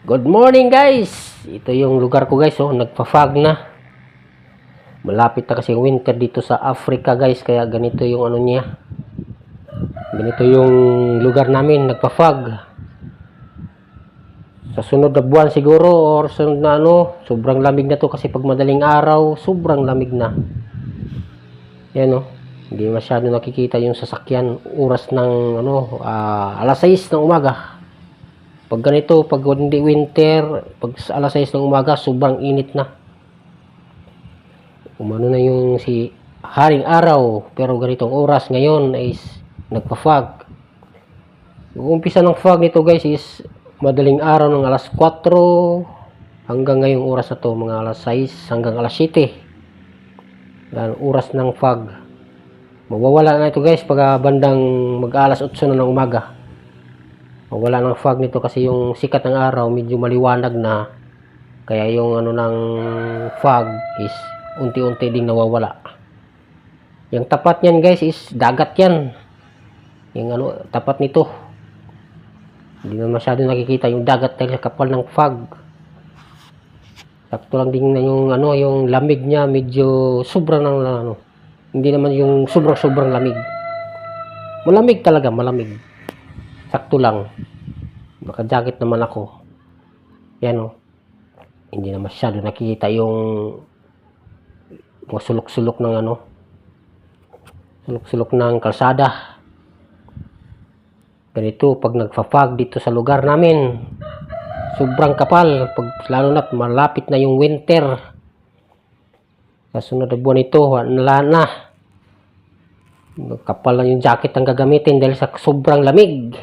Good morning guys! Ito yung lugar ko guys, oh, nagpa-fog na. Malapit na kasi winter dito sa Africa guys, kaya ganito yung ano niya. Ganito yung lugar namin, nagpa-fog. Sa sunod na buwan siguro or sunod na ano, sobrang lamig na to kasi pag madaling araw, sobrang lamig na. Yan oh. Hindi masyado nakikita yung sasakyan oras ng ano, ah, alas 6 ng umaga. Pag ganito, pag hindi winter, pag alas 6 ng umaga, sobrang init na. Umano na yung si haring araw, pero ganitong oras ngayon is nagpa-fog. Yung umpisa ng fog nito guys is madaling araw ng alas 4 hanggang ngayong oras na to, mga alas 6 hanggang alas 7. Yan, oras ng fog. Mawawala na ito guys pag bandang mag-alas 8 na ng umaga. Mawala ng fog nito kasi yung sikat ng araw medyo maliwanag na. Kaya yung ano ng fog is unti-unti ding nawawala. Yung tapat niyan guys is dagat yan. Yung ano, tapat nito. Hindi na masyado nakikita yung dagat dahil sa kapal ng fog. Sakto lang din na yung ano, yung lamig niya medyo sobra ng ano. Hindi naman yung sobrang-sobrang lamig. Malamig talaga, malamig. Sakto lang. Naka-jacket naman ako. Yan o. Hindi na masyado nakikita yung mga sulok-sulok ng ano. Sulok-sulok ng kalsada. Ganito, pag nagfa-fog dito sa lugar namin, sobrang kapal. Pag, lalo na malapit na yung winter. Sa sunod na buwan ito, wala na. Kapal lang yung jacket ang gagamitin dahil sa sobrang lamig.